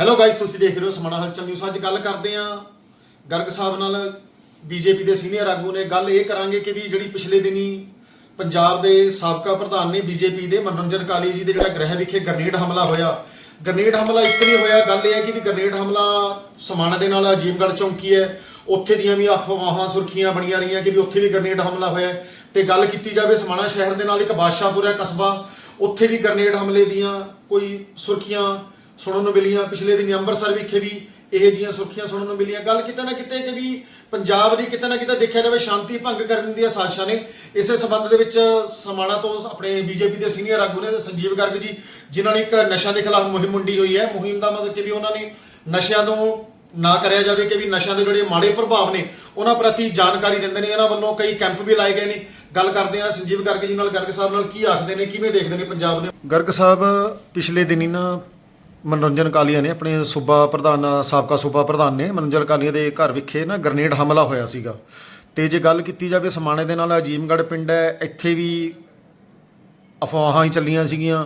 Hello guys ਤੁਸੀਂ ਦੇਖ ਰਹੇ ਹੋ ਸਮਾਣਾ ਹਲਚਲ ਨਿਊਜ਼ ਅੱਜ ਗੱਲ ਕਰਦੇ ਆਂ ਗਰਗ ਸਾਹਿਬ ਨਾਲ ਬੀਜੇਪੀ ਦੇ ਸੀਨੀਅਰ ਆਗੂ ਨੇ। ਗੱਲ ਇਹ ਕਰਾਂਗੇ ਕਿ ਵੀ ਜਿਹੜੀ ਪਿਛਲੇ ਦਿਨੀ ਪੰਜਾਬ ਦੇ ਸਾਬਕਾ ਪ੍ਰਧਾਨ ਨੇ ਬੀਜੇਪੀ ਦੇ ਮਨੋਰੰਜਨ ਕਾਲੀ ਜੀ ਦੇ ਜਿਹੜਾ ਗ੍ਰਹਿ ਵਿਖੇ ਗ੍ਰਨੇਡ ਹਮਲਾ ਹੋਇਆ। ਗ੍ਰਨੇਡ ਹਮਲਾ ਇੱਕ ਨਹੀਂ ਹੋਇਆ। ਗੱਲ ਇਹ ਹੈ ਕਿ ਵੀ ਗ੍ਰਨੇਡ ਹਮਲਾ ਸਮਾਣਾ ਦੇ ਨਾਲ ਅਜੀਮਗੜ੍ਹ ਚੌਂਕੀ ਹੈ। ਉੱਥੇ ਦੀਆਂ ਵੀ ਅਫਵਾਹਾਂ ਸੁਰਖੀਆਂ ਬਣੀਆਂ ਰਹੀਆਂ ਕਿ ਵੀ ਉੱਥੇ ਵੀ ਗ੍ਰਨੇਡ ਹਮਲਾ ਹੋਇਆ ਹੈ। ਤੇ ਗੱਲ ਕੀਤੀ ਜਾਵੇ ਸਮਾਣਾ ਸ਼ਹਿਰ ਦੇ ਨਾਲ ਇੱਕ ਬਾਦਸ਼ਾਹਪੁਰ ਹੈ ਕਸਬਾ। ਉੱਥੇ ਵੀ ਗ੍ਰਨੇਡ ਹਮਲੇ ਦੀਆਂ ਕੋਈ ਸੁਰਖੀਆਂ ਸੁਣਨ ਨੂੰ ਮਿਲੀਆਂ, ਪਿਛਲੇ ਦਿਨੀ ਅੰਮ੍ਰਿਤਸਰ ਵਿਖੇ ਵੀ ਇਹ ਜੀਆਂ ਸੁਰਖੀਆਂ ਸੁਣਨ ਨੂੰ ਮਿਲੀਆਂ। ਗੱਲ ਕਿਤੇ ਨਾ ਕਿਤੇ ਕਿ ਵੀ ਪੰਜਾਬ ਦੀ ਕਿਤੇ ਨਾ ਕਿਤੇ ਦੇਖਿਆ ਜਾਵੇ, ਸ਼ਾਂਤੀ ਭੰਗ ਕਰਨ ਦੀਆਂ ਸਾਜ਼ਿਸ਼ਾਂ ਨੇ। ਇਸੇ ਸਬੰਧ ਦੇ ਵਿੱਚ ਸਮਾਣਾ ਤੋਂ ਆਪਣੇ ਬੀਜੇਪੀ ਦੇ ਸੀਨੀਅਰ ਆਗੂ ਨੇ ਸੰਜੀਵ ਗਰਗ ਜੀ, ਜਿਨ੍ਹਾਂ ਨੇ ਇੱਕ ਨਸ਼ਾ ਦੇ ਖਿਲਾਫ ਮੁਹਿੰਮ ਮੁੰਡੀ ਹੋਈ ਹੈ। ਮੁਹਿੰਮ ਦਾ ਮਤਲਬ ਕਿ ਵੀ ਉਹਨਾਂ ਨੇ ਨਸ਼ਿਆਂ ਤੋਂ ਨਾ ਕਰਿਆ ਜਾਵੇ ਕਿ ਵੀ ਨਸ਼ਿਆਂ ਦੇ ਜਿਹੜੇ ਮਾੜੇ ਪ੍ਰਭਾਵ ਨੇ, ਉਹਨਾਂ ਪ੍ਰਤੀ ਜਾਣਕਾਰੀ ਦਿੰਦੇ ਨੇ। ਇਹਨਾਂ ਵੱਲੋਂ ਕਈ ਕੈਂਪ ਵੀ ਲਾਏ ਗਏ ਨੇ। ਗੱਲ ਕਰਦੇ ਆ ਸੰਜੀਵ ਗਰਗ ਜੀ ਨਾਲ। ਗਰਗ ਸਾਹਿਬ ਨਾਲ ਕੀ ਆਖਦੇ ਨੇ, ਕਿਵੇਂ ਦੇਖਦੇ ਨੇ ਪੰਜਾਬ ਦੇ? ਗਰਗ ਸਾਹਿਬ, ਪਿਛਲੇ ਦਿਨੀ ਨਾ ਮਨੋਰੰਜਨ ਕਾਲੀਆ ਨੇ, ਆਪਣੇ ਸੂਬਾ ਪ੍ਰਧਾਨ, ਸਾਬਕਾ ਸੂਬਾ ਪ੍ਰਧਾਨ ਨੇ ਮਨੋਰੰਜਨ ਕਾਲੀਆ ਦੇ ਘਰ ਵਿਖੇ ਨਾ ਗ੍ਰਨੇਡ ਹਮਲਾ ਹੋਇਆ ਸੀਗਾ ਤੇ ਜੇ ਗੱਲ ਕੀਤੀ ਜਾਵੇ ਸਮਾਣੇ ਦੇ ਨਾਲ, ਅਜੀਮਗੜ੍ਹ ਪਿੰਡ ਹੈ, ਇੱਥੇ ਵੀ ਅਫਵਾਹਾਂ ਹੀ ਚੱਲੀਆਂ ਸੀਗੀਆਂ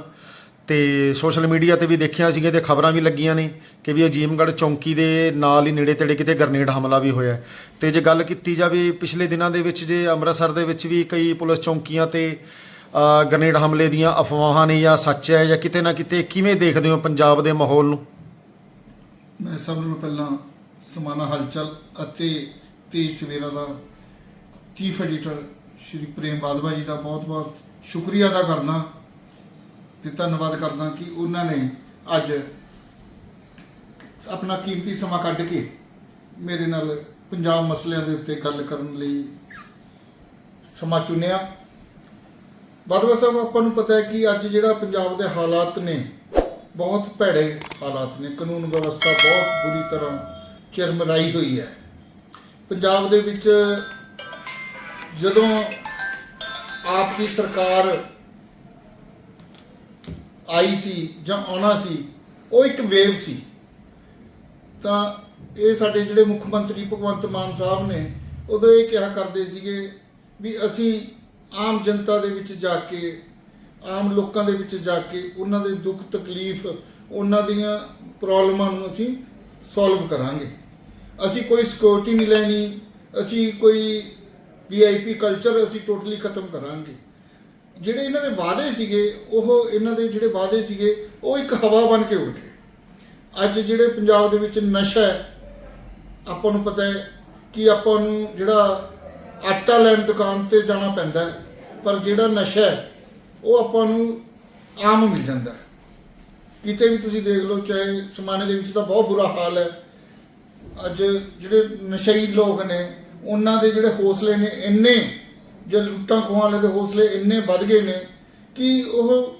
ਤੇ ਸੋਸ਼ਲ ਮੀਡੀਆ ਤੇ ਵੀ ਦੇਖਿਆ ਸੀਗੇ ਤੇ ਖਬਰਾਂ ਵੀ ਲੱਗੀਆਂ ਨੇ ਕਿ ਵੀ ਅਜੀਮਗੜ੍ਹ ਚੌਂਕੀ ਦੇ ਨਾਲ ਹੀ ਨੇੜੇ ਤੇੜੇ ਕਿਤੇ ਗਰਨੇਡ ਹਮਲਾ ਵੀ ਹੋਇਆ ਹੈ। ਤੇ ਜੇ ਗੱਲ ਕੀਤੀ ਜਾਵੇ, ਪਿਛਲੇ ਦਿਨਾਂ ਦੇ ਵਿੱਚ ਜੇ ਅੰਮ੍ਰਿਤਸਰ ਦੇ ਵਿੱਚ ਵੀ ਕਈ ਪੁਲਿਸ ਚੌਂਕੀਆਂ ਤੇ ਗ੍ਰਨੇਡ ਹਮਲੇ ਦੀਆਂ ਅਫਵਾਹਾਂ ਨੇ ਜਾਂ ਸੱਚ ਹੈ ਜਾਂ ਕਿਤੇ ਨਾ ਕਿਤੇ ਕਿਵੇਂ ਦੇਖਦੇ ਹੋ ਪੰਜਾਬ ਦੇ ਮਾਹੌਲ ਨੂੰ? ਮੈਂ ਸਭ ਨਾਲੋਂ ਪਹਿਲਾਂ ਸਮਾਨਾ ਹਲਚਲ ਅਤੇ ਤੇਜ ਸਵੇਰਾ ਦਾ ਚੀਫ ਐਡੀਟਰ ਸ਼੍ਰੀ ਪ੍ਰੇਮ ਬਾਦਵਾ ਜੀ ਦਾ ਬਹੁਤ-ਬਹੁਤ ਸ਼ੁਕਰੀਆ ਅਦਾ ਕਰਨਾ ਤੇ ਧੰਨਵਾਦ ਕਰਦਾ ਕਿ ਉਹਨਾਂ ਨੇ ਅੱਜ ਆਪਣਾ ਕੀਮਤੀ ਸਮਾਂ ਕੱਢ ਕੇ ਮੇਰੇ ਨਾਲ ਪੰਜਾਬ ਮਸਲਿਆਂ ਦੇ ਉੱਤੇ ਗੱਲ ਕਰਨ ਲਈ ਸਮਾਂ ਚੁਣਿਆ। ਬਾਦਵਾ ਸਾਹਿਬ ਆਪਾਂ ਨੂੰ ਪਤਾ ਹੈ ਕਿ ਅੱਜ ਜਿਹੜਾ ਪੰਜਾਬ ਦੇ ਹਾਲਾਤ ਨੇ, ਬਹੁਤ ਭੈੜੇ ਹਾਲਾਤ ਨੇ। ਕਾਨੂੰਨ ਵਿਵਸਥਾ ਬਹੁਤ ਬੁਰੀ ਤਰ੍ਹਾਂ ਚਰਮਰਾਈ ਹੋਈ ਹੈ। ਪੰਜਾਬ ਦੇ ਵਿੱਚ ਜਦੋਂ ਆਪ ਦੀ ਸਰਕਾਰ ਆਈ ਸੀ ਜਾਂ ਆਉਣਾ ਸੀ, ਉਹ ਇੱਕ ਵੇਵ ਸੀ। ਤਾਂ ਇਹ ਸਾਡੇ ਜਿਹੜੇ ਮੁੱਖ ਮੰਤਰੀ ਭਗਵੰਤ ਮਾਨ ਸਾਹਿਬ ਨੇ, ਉਦੋਂ ਇਹ ਕਿਹਾ ਕਰਦੇ ਸੀਗੇ ਵੀ ਅਸੀਂ ਆਮ ਜਨਤਾ ਦੇ ਵਿੱਚ ਜਾ ਕੇ, ਆਮ ਲੋਕਾਂ ਦੇ ਵਿੱਚ ਜਾ ਕੇ ਉਹਨਾਂ ਦੇ ਦੁੱਖ, ਤਕਲੀਫ, ਉਹਨਾਂ ਦੀਆਂ ਪ੍ਰੋਬਲਮਾਂ ਨੂੰ ਅਸੀਂ ਸੋਲਵ ਕਰਾਂਗੇ। ਅਸੀਂ ਕੋਈ ਸਿਕਿਉਰਿਟੀ ਨਹੀਂ ਲੈਣੀ, ਅਸੀਂ ਕੋਈ ਵੀਆਈਪੀ ਕਲਚਰ ਅਸੀਂ ਟੋਟਲੀ ਖਤਮ ਕਰਾਂਗੇ। ਜਿਹੜੇ ਇਹਨਾਂ ਦੇ ਵਾਅਦੇ ਸੀਗੇ, ਉਹ ਇਹਨਾਂ ਦੇ ਜਿਹੜੇ ਵਾਅਦੇ ਸੀਗੇ, ਉਹ ਇੱਕ ਹਵਾ ਬਣ ਕੇ ਉੱਡ ਗਏ। ਅੱਜ ਜਿਹੜੇ ਪੰਜਾਬ ਦੇ ਵਿੱਚ ਨਸ਼ਾ ਹੈ, ਆਪਾਂ ਨੂੰ ਪਤਾ ਹੈ ਕਿ ਆਪਾਂ ਨੂੰ ਜਿਹੜਾ ਆਟਾ ਲੈਣ ਦੁਕਾਨ ਤੇ ਜਾਣਾ ਪੈਂਦਾ ਪਰ ਜਿਹੜਾ ਨਸ਼ਾ ਹੈ, ਉਹ ਆਪਾਂ ਨੂੰ ਆਮ ਮਿਲ ਜਾਂਦਾ ਕਿਤੇ ਵੀ ਤੁਸੀਂ ਦੇਖ ਲਓ, ਚਾਹੇ ਸਮਾਨੇ ਦੇ ਵਿੱਚ ਤਾਂ ਬਹੁਤ ਬੁਰਾ ਹਾਲ ਹੈ। ਅੱਜ ਜਿਹੜੇ ਨਸ਼ਈ ਲੋਕ ਨੇ, ਉਹਨਾਂ ਦੇ ਜਿਹੜੇ ਹੌਸਲੇ ਨੇ ਇੰਨੇ, ਜੇ ਲੁੱਟਾਂ ਖੋਹਾਂ ਵਾਲੇ ਦੇ ਹੌਸਲੇ ਇੰਨੇ ਵੱਧ ਗਏ ਨੇ ਕਿ ਉਹ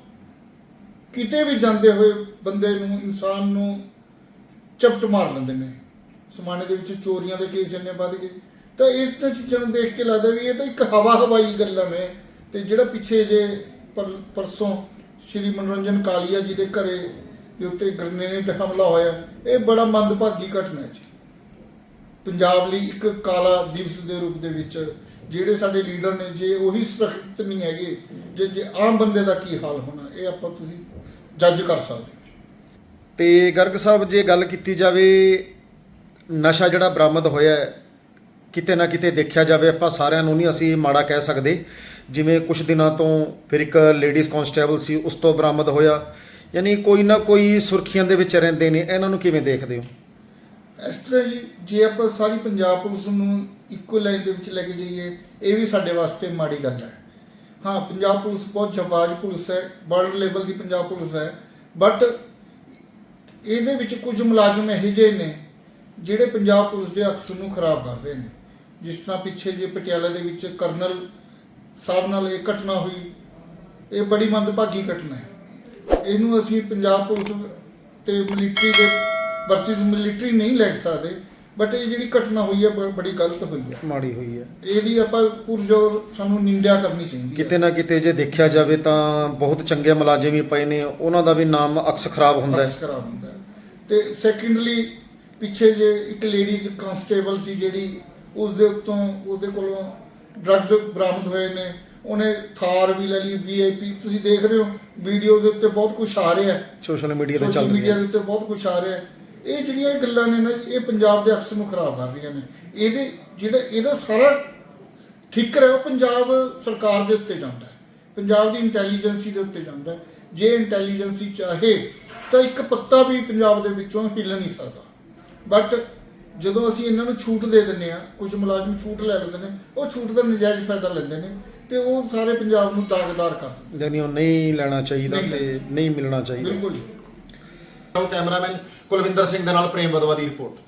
ਕਿਤੇ ਵੀ ਜਾਂਦੇ ਹੋਏ ਬੰਦੇ ਨੂੰ, ਇਨਸਾਨ ਨੂੰ ਚਪਟ ਮਾਰ ਲੈਂਦੇ ਨੇ। ਸਮਾਨੇ ਦੇ ਵਿੱਚ ਚੋਰੀਆਂ ਦੇ ਕੇਸ ਇੰਨੇ ਵੱਧ ਗਏ। ਤਾਂ ਇਸ ਤਾਂ ਚੀਜ਼ਾਂ ਨੂੰ ਦੇਖ ਕੇ ਲੱਗਦਾ ਵੀ ਇਹ ਤਾਂ ਇੱਕ ਹਵਾ ਹਵਾਈ ਗੱਲਾਂ ਨੇ ਤੇ ਜਿਹੜਾ ਪਿੱਛੇ ਜੇ ਪਰਸੋਂ ਸ਼੍ਰੀ ਮਨੋਰੰਜਨ ਕਾਲੀਆ ਜੀ ਦੇ ਘਰੇ ਦੇ ਉੱਤੇ ਗ੍ਰਨੇਡ ਹਮਲਾ ਹੋਇਆ, ਇਹ ਬੜਾ ਮੰਦਭਾਗੀ ਘਟਨਾ ਹੈ ਜੀ। ਪੰਜਾਬ ਲਈ ਇੱਕ ਕਾਲਾ ਦਿਵਸ ਦੇ ਰੂਪ ਦੇ ਵਿੱਚ ਜਿਹੜੇ ਸਾਡੇ ਲੀਡਰ ਨੇ, ਜੇ ਉਹੀ ਸਖਤ ਨਹੀਂ ਹੈਗੇ, ਜੇ ਜੇ ਆਮ ਬੰਦੇ ਦਾ ਕੀ ਹਾਲ ਹੋਣਾ, ਇਹ ਆਪਾਂ ਤੁਸੀਂ ਜੱਜ ਕਰ ਸਕਦੇ ਹੋ। ਤੇ ਗਰਗ ਸਾਹਿਬ, ਜੇ ਗੱਲ ਕੀਤੀ ਜਾਵੇ, ਨਸ਼ਾ ਜਿਹੜਾ ਬਰਾਮਦ ਹੋਇਆ ਹੈ ਕਿਤੇ ਨਾ ਕਿਤੇ ਦੇਖਿਆ ਜਾਵੇ ਆਪਾਂ ਸਾਰਿਆਂ ਨੂੰ ਨਹੀਂ ਅਸੀਂ ਮਾੜਾ ਕਹਿ ਸਕਦੇ। ਜਿਵੇਂ ਕੁਝ ਦਿਨਾਂ ਤੋਂ ਫਿਰ ਇੱਕ ਲੇਡੀਜ਼ ਕਨਸਟੇਬਲ ਸੀ, ਉਸ ਤੋਂ ਬਰਾਮਦ ਹੋਇਆ। ਯਾਨੀ ਕੋਈ ਨਾ ਕੋਈ ਸੁਰਖੀਆਂ ਦੇ ਵਿੱਚ ਰਹਿੰਦੇ ਨੇ, ਇਹਨਾਂ ਨੂੰ ਕਿਵੇਂ ਦੇਖਦੇ ਹੋ? ਇਸ ਤਰ੍ਹਾਂ ਜੀ, ਜੇ ਆਪਾਂ ਸਾਰੀ ਪੰਜਾਬ ਪੁਲਿਸ ਨੂੰ ਇੱਕੋ ਲਾਈਨ ਦੇ ਵਿੱਚ ਲੈ ਕੇ ਜਾਈਏ, ਇਹ ਵੀ ਸਾਡੇ ਵਾਸਤੇ ਮਾੜੀ ਗੱਲ ਹੈ। ਹਾਂ, ਪੰਜਾਬ ਪੁਲਿਸ ਬਹੁਤ ਜਵਾਜ ਪੁਲਿਸ ਹੈ ਵਰਲਡ ਲੈਵਲ ਦੀ ਪੰਜਾਬ ਪੁਲਿਸ ਹੈ ਬਟ ਇਹਦੇ ਵਿੱਚ ਕੁਝ ਮੁਲਾਜ਼ਮ ਇਹੋ ਜਿਹੇ ਨੇ, ਜਿਹੜੇ ਪੰਜਾਬ ਪੁਲਿਸ ਦੇ ਅਕਸਰ ਨੂੰ ਖਰਾਬ ਕਰ ਰਹੇ ਨੇ। ਜਿਸ ਤਰ੍ਹਾਂ ਪਿੱਛੇ ਜੇ ਪਟਿਆਲਾ ਦੇ ਵਿੱਚ ਕਰਨਲ ਸਾਹਿਬ ਨਾਲ ਇਹ ਘਟਨਾ ਹੋਈ ਇਹ ਬੜੀ ਮੰਦਭਾਗੀ ਘਟਨਾ ਹੈ। ਇਹਨੂੰ ਅਸੀਂ ਪੰਜਾਬ ਪੁਲਿਸ ਤੇ ਮਿਲਟਰੀ ਦੇ ਵਰਸਸ ਮਿਲਟਰੀ ਨਹੀਂ ਲੈ ਸਕਦੇ ਬਟ ਇਹ ਜਿਹੜੀ ਘਟਨਾ ਹੋਈ ਹੈ ਬੜੀ ਗਲਤ ਹੋਈ ਹੈ। ਮਾੜੀ ਹੋਈ ਹੈ। ਇਹਦੀ ਆਪਾਂ ਪੁਰਜੋਰ ਸਾਨੂੰ ਨਿੰਦਿਆ ਕਰਨੀ ਚਾਹੀਦੀ ਹੈ। ਕਿਤੇ ਨਾ ਕਿਤੇ ਜੇ ਦੇਖਿਆ ਜਾਵੇ ਤਾਂ ਬਹੁਤ ਚੰਗੇ ਮੁਲਾਜ਼ਮ ਵੀ ਪਏ ਨੇ ਉਹਨਾਂ ਦਾ ਵੀ ਨਾਮ ਅਕਸ ਖਰਾਬ ਹੁੰਦਾ ਹੈ। ਬਸ ਖਰਾਬ ਹੁੰਦਾ ਹੈ। ਤੇ ਸੈਕੰਡਲੀ ਪਿੱਛੇ ਜੇ ਇੱਕ ਲੇਡੀਜ਼ ਕਨਸਟੇਬਲ ਸੀ ਜਿਹੜੀ ਉਸ ਦੇ ਉੱਤੋਂ ਉਹਦੇ ਕੋਲੋਂ ਡਰੱਗਸ ਬਰਾਮਦ ਹੋਏ ਨੇ। ਉਹਨੇ ਥਾਰ ਵੀ ਲੈ ਲਈ ਵੀਆਈਪੀ ਤੁਸੀਂ ਦੇਖ ਰਹੇ ਹੋ ਵੀਡੀਓ ਦੇ ਉੱਤੇ ਬਹੁਤ ਕੁਝ ਆ ਰਿਹਾ। ਹੈ ਸੋਸ਼ਲ ਮੀਡੀਆ ਤੇ ਚੱਲ ਮੀਡੀਆ ਰਿਹਾ ਦੇ ਉੱਤੇ ਬਹੁਤ ਕੁਝ ਆ ਰਿਹਾ। ਹੈ ਇਹ ਜਿਹੜੀਆਂ ਇਹ ਗੱਲਾਂ ਨੇ ਨਾ ਇਹ ਪੰਜਾਬ ਦੇ ਅਕਸ ਨੂੰ ਖਰਾਬ ਕਰ ਰਹੀਆਂ ਨੇ। ਇਹਦੇ ਜਿਹੜਾ ਇਹਦਾ ਸਾਰਾ ਠੀਕਰ ਹੈ ਉਹ ਪੰਜਾਬ ਸਰਕਾਰ ਦੇ ਉੱਤੇ ਜਾਂਦਾ ਹੈ। ਪੰਜਾਬ ਦੀ ਇੰਟੈਲੀਜੈਂਸੀ ਦੇ ਉੱਤੇ ਜਾਂਦਾ ਹੈ। ਜੇ ਇੰਟੈਲੀਜੈਂਸੀ ਚਾਹੇ ਤਾਂ ਇੱਕ ਪੱਤਾ ਵੀ ਪੰਜਾਬ ਦੇ ਵਿੱਚੋਂ ਹਿੱਲ ਨਹੀਂ ਸਕਦਾ। ਬਟ ਜਦੋਂ ਅਸੀਂ ਇਹਨਾਂ ਨੂੰ ਛੂਟ ਦੇ ਦਿੰਨੇ ਆ ਕੁਝ ਮੁਲਾਜ਼ਮ ਛੂਟ ਲੈ ਲੈਂਦੇ ਨੇ ਉਹ ਛੂਟ ਦਾ ਨਜਾਇਜ਼ ਫਾਇਦਾ ਲੈਂਦੇ ਨੇ ਤੇ ਉਹ ਸਾਰੇ ਪੰਜਾਬ ਨੂੰ ਦਾਗਦਾਰ ਕਰ ਦਿੰਦੇ ਯਾਨੀ ਉਹ ਨਹੀਂ ਲੈਣਾ ਚਾਹੀਦਾ ਨਹੀਂ ਤੇ ਨਹੀਂ ਮਿਲਣਾ ਚਾਹੀਦਾ। ਬਿਲਕੁਲ ਜੀ। ਕੈਮਰਾਮੈਨ ਕੁਲਵਿੰਦਰ ਸਿੰਘ ਦੇ ਨਾਲ ਪ੍ਰੇਮ ਬਦਵਾ ਦੀ ਰਿਪੋਰਟ।